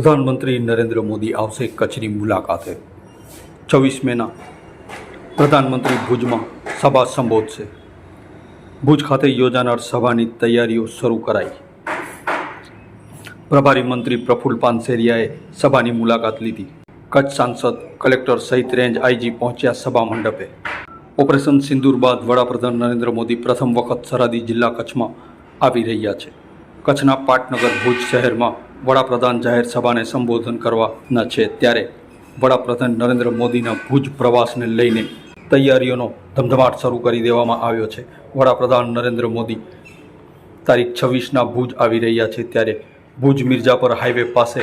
પ્રધાનમંત્રી નરેન્દ્ર મોદી આવશે કચ્છની મુલાકાતે. છવ્વીસ મેના પ્રધાનમંત્રી ભુજમાં સભા સંબોધશે. ભુજ ખાતે યોજાનાર સભાની તૈયારીઓ શરૂ કરાઈ. પ્રભારી મંત્રી પ્રફુલ્લ પાનસેરિયાએ સભાની મુલાકાત લીધી. કચ્છ સાંસદ કલેક્ટર સહિત રેન્જ આઈજી પહોંચ્યા સભા મંડપે. ઓપરેશન સિંદૂર બાદ વડાપ્રધાન નરેન્દ્ર મોદી પ્રથમ વખત સરહદી જિલ્લા કચ્છમાં આવી રહ્યા છે. કચ્છના પાટનગર, ભુજ શહેરમાં વડાપ્રધાન જાહેર સભાને સંબોધન કરવાના છે ત્યારે વડાપ્રધાન નરેન્દ્ર મોદીના ભુજ પ્રવાસને લઈને તૈયારીઓનો ધમધમાટ શરૂ કરી દેવામાં આવ્યો છે. વડાપ્રધાન નરેન્દ્ર મોદી તારીખ છવ્વીસના ભુજ આવી રહ્યા છે ત્યારે ભુજ મિર્જાપર હાઈવે પાસે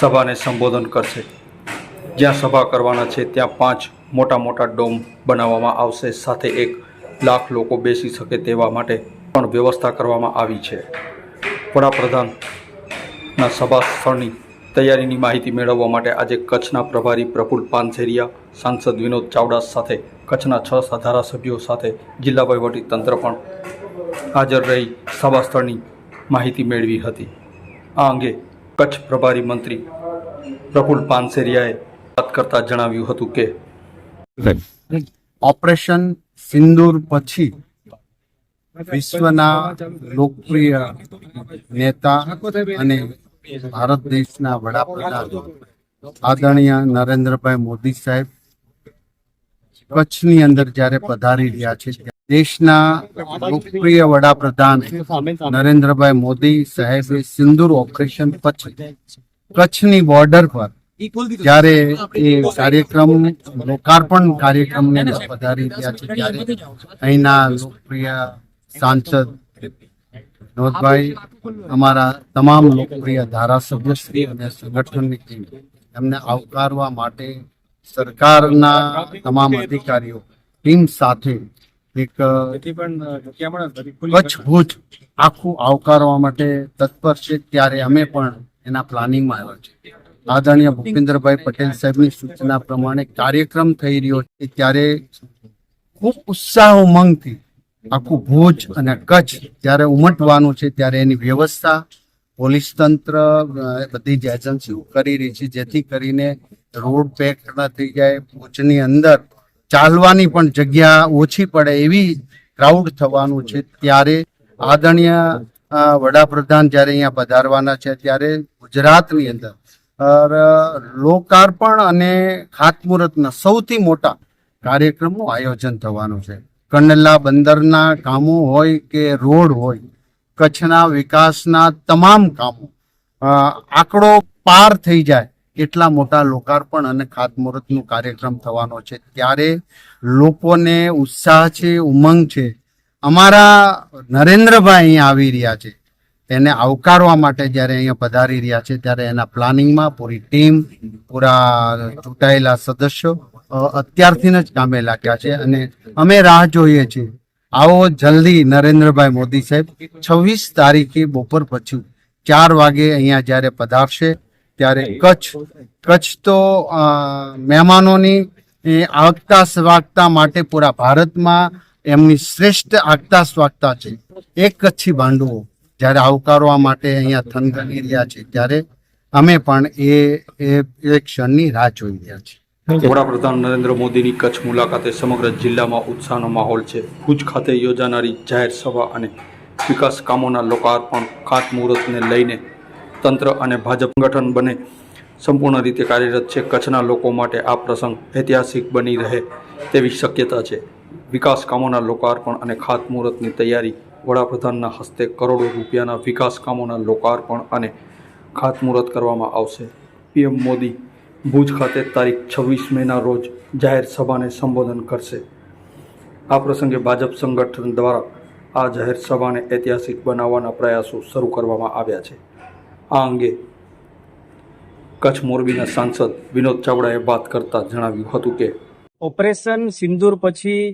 સભાને સંબોધન કરશે. જ્યાં સભા કરવાના છે ત્યાં પાંચ મોટા મોટા ડોમ બનાવવામાં આવશે. સાથે એક લાખ લોકો બેસી શકે તેવા માટે પણ વ્યવસ્થા કરવામાં આવી છે. વડાપ્રધાનના સભા સ્થળની તૈયારીની માહિતી મેળવવા માટે આજે કચ્છના પ્રભારી પ્રફુલ પાનસેરિયા સાંસદ વિનોદ ચાવડા સાથે, કચ્છના છ ધારાસભ્યો સાથે જિલ્લા વહીવટી તંત્ર પણ હાજર રહી સભા સ્થળની માહિતી મેળવી હતી. આ અંગે કચ્છ પ્રભારી મંત્રી પ્રફુલ પાનસેરિયાએ વાત કરતા જણાવ્યું હતું કે ઓપરેશન સિંદૂર પછી વિશ્વના લોકપ્રિય નેતા અને ભારત દેશના વડાપ્રધાન આદરણીય નરેન્દ્રભાઈ મોદી સાહેબ કચ્છની અંદર જ્યારે પધારી રહ્યા છે દેશના લોકપ્રિય વડાપ્રધાન નરેન્દ્રભાઈ મોદી સાહેબે સિંદૂર ઓપરેશન પછી કચ્છની બોર્ડર પર જ્યારે એ કાર્યક્રમ, લોકાર્પણ કાર્યક્રમને પધારી રહ્યા છે, ત્યારે અહીંના લોકપ્રિય સાંસદ વિનોદભાઈ અમારા તમામ લોકપ્રિય ધારાસભ્યશ્રી અને સંગઠનની ટીમ એમને આવકારવા માટે સરકારના તમામ અધિકારીઓ ટીમ સાથે એક કચ્છ ભુજ આખું આવકારવા માટે તત્પર છે. ત્યારે અમે પણ એના પ્લાનિંગમાં આવ્યા છે આદરણીય ભૂપેન્દ્રભાઈ પટેલ સાહેબની સૂચના પ્રમાણે કાર્યક્રમ થઈ રહ્યો છે. ત્યારે ખૂબ ઉત્સાહ ઉમંગથી આખું ભુજ અને કચ્છ જ્યારે ઉમટવાનું છે, ત્યારે એની વ્યવસ્થા પોલીસ તંત્ર બધી જ એજન્સીઓ કરી રહી છે, જેથી કરીને રોડ પેક ન થઈ જાય, ભુજની અંદર ચાલવાની પણ જગ્યા ઓછી પડે એવી ક્રાઉડ થવાનું છે. ત્યારે આદરણીય વડાપ્રધાન જ્યારે અહીંયા પધારવાના છે, ત્યારે ગુજરાતની અંદર લોકાર્પણ અને ખાતમુહૂર્તના સૌથી મોટા કાર્યક્રમનું આયોજન થવાનું છે. કંડલા બંદરના કામો હોય કે રોડ હોય, કચ્છના વિકાસના તમામ કામો આંકડો પાર થઈ જાય એટલા મોટા લોકાર્પણ અને ખાતમુહૂર્તનું કાર્યક્રમ થવાનો છે. ત્યારે લોકોને ઉત્સાહ છે, ઉમંગ છે. અમારા નરેન્દ્રભાઈ અહીંયા આવી રહ્યા છે. એને આવકારવા માટે જ્યારે અહીંયા પધારી રહ્યા છે, ત્યારે એના પ્લાનિંગમાં પૂરી ટીમ, પૂરા ચૂંટાયેલા સદસ્યો અત્યારથી જ કામે લાગ્યા છે અને અમે રાહ જોઈએ છીએ. આવો જલ્દી નરેન્દ્રભાઈ મોદી સાહેબ, છવ્વીસ તારીખે બપોર પછી ચાર વાગે અહીંયા જ્યારે પધારશે, ત્યારે કચ્છ કચ્છ તો મહેમાનોની આગતા સ્વાગતા માટે પૂરા ભારતમાં એમની શ્રેષ્ઠ આગતા સ્વાગતા છે. એક કચ્છી ભાંડુઓ જ્યારે આવકારવા માટે અહીંયા થનગની રહ્યા છે, ત્યારે અમે પણ એ એ ક્ષણની રાહ જોઈ રહ્યા છીએ. વડાપ્રધાન નરેન્દ્ર મોદીની કચ્છ મુલાકાતે સમગ્ર જિલ્લામાં ઉત્સાહનો માહોલ છે. ભુજ ખાતે યોજાનારી જાહેર સભા અને વિકાસ કામોના લોકાર્પણ ખાતમુહૂર્તને લઈને તંત્ર અને ભાજપ સંગઠન બને સંપૂર્ણ રીતે કાર્યરત છે. કચ્છના લોકો માટે આ પ્રસંગ ઐતિહાસિક બની રહે તેવી શક્યતા છે. વિકાસ કામોના લોકાર્પણ અને ખાતમુહૂર્તની તૈયારી વડાપ્રધાનના હસ્તે કરોડો રૂપિયાના વિકાસ કામોના લોકાર્પણ અને ખાતમુહૂર્ત કરવામાં આવશે. પીએમ મોદી ભુજ ખાતે તારીખ છવ્વીસ મેના રોજ જાહેર સભાને સંબોધન કરશે. આ પ્રસંગે ભાજપ સંગઠન દ્વારા આ જાહેર સભાને ઐતિહાસિક બનાવવાના પ્રયાસો શરૂ કરવામાં આવ્યા છે. આ અંગે કચ્છ મોરબીના સાંસદ વિનોદ ચાવડાએ વાત કરતા જણાવ્યું હતું કે, ઓપરેશન સિંદૂર પછી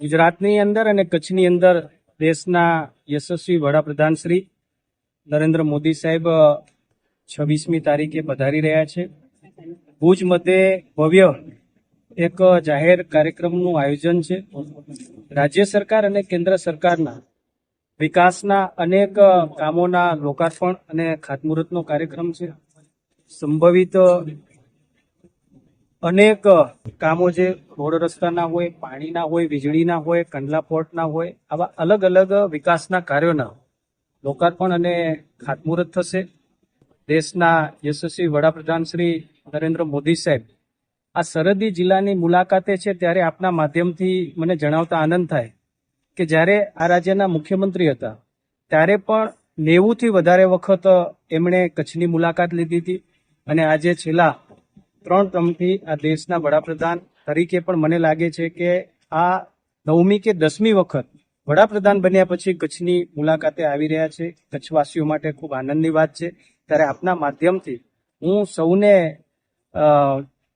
ગુજરાતની અંદર અને કચ્છની અંદર દેશના યશસ્વી વડાપ્રધાન શ્રી નરેન્દ્ર મોદી સાહેબ છવ્વીસમી તારીખે પધારી રહ્યા છે. ભુજ મધ્યે ભવ્ય એક જાહેર કાર્યક્રમનું આયોજન છે. રાજ્ય સરકાર અને કેન્દ્ર સરકારના વિકાસના અનેક કામોના લોકાર્પણ અને ખાતમુહૂર્તનો કાર્યક્રમ છે. સંભવિત અનેક કામો જે રોડ રસ્તાના હોય, પાણીના હોય, વીજળીના હોય, કંડલા પોર્ટના હોય, આવા અલગ અલગ વિકાસના કાર્યોના લોકાર્પણ અને ખાતમુહૂર્ત થશે. દેશના યશસ્વી વડાપ્રધાન શ્રી નરેન્દ્ર મોદી સાહેબ, આ સરહદી જિલ્લાની મુલાકાતે છે ત્યારે આપના માધ્યમથી મને જણાવતા આનંદ થાય કે જ્યારે આ રાજ્યના મુખ્યમંત્રી હતા, ત્યારે પણ નેવુંથી વધારે વખત એમણે કચ્છની મુલાકાત લીધી હતી અને આજે છેલ્લા ત્રણ ટર્મથી આ દેશના વડાપ્રધાન તરીકે પણ મને લાગે છે કે આ નવમી કે દસમી વખત વડાપ્રધાન બન્યા પછી કચ્છની મુલાકાતે આવી રહ્યા છે. કચ્છવાસીઓ માટે ખૂબ આનંદની વાત છે. ત્યારે આપના માધ્યમથી હું સૌને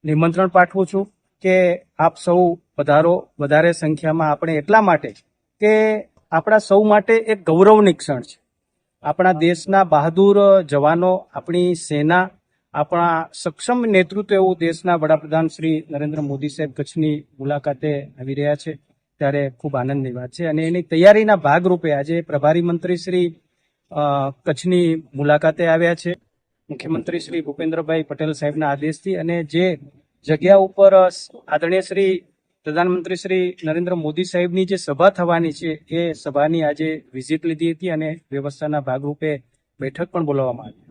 નિમંત્રણ પાઠવું છું કે આપ સૌ વધારો, વધારે સંખ્યામાં આપણે એટલા માટે કે આપણા સૌ માટે એક ગૌરવની ક્ષણ છે. આપણા દેશના બહાદુર જવાનો, આપણી સેના, આપણા સક્ષમ નેતૃત્વ એવું દેશના વડાપ્રધાન શ્રી નરેન્દ્ર મોદી સાહેબ કચ્છની મુલાકાતે આવી રહ્યા છે. ત્યારે ખૂબ આનંદની વાત છે. અને એની તૈયારીના ભાગરૂપે આજે પ્રભારી મંત્રી શ્રી કચ્છની મુલાકાતે આવ્યા છે. મુખ્યમંત્રી શ્રી ભૂપેન્દ્રભાઈ પટેલ સાહેબના આદેશથી અને જે જગ્યા ઉપર આદરણીય શ્રી પ્રધાનમંત્રી શ્રી નરેન્દ્ર મોદી સાહેબની જે સભા થવાની છે, એ સભાની આજે વિઝિટ લીધી હતી અને વ્યવસ્થાના ભાગરૂપે બેઠક પણ બોલાવવામાં આવી.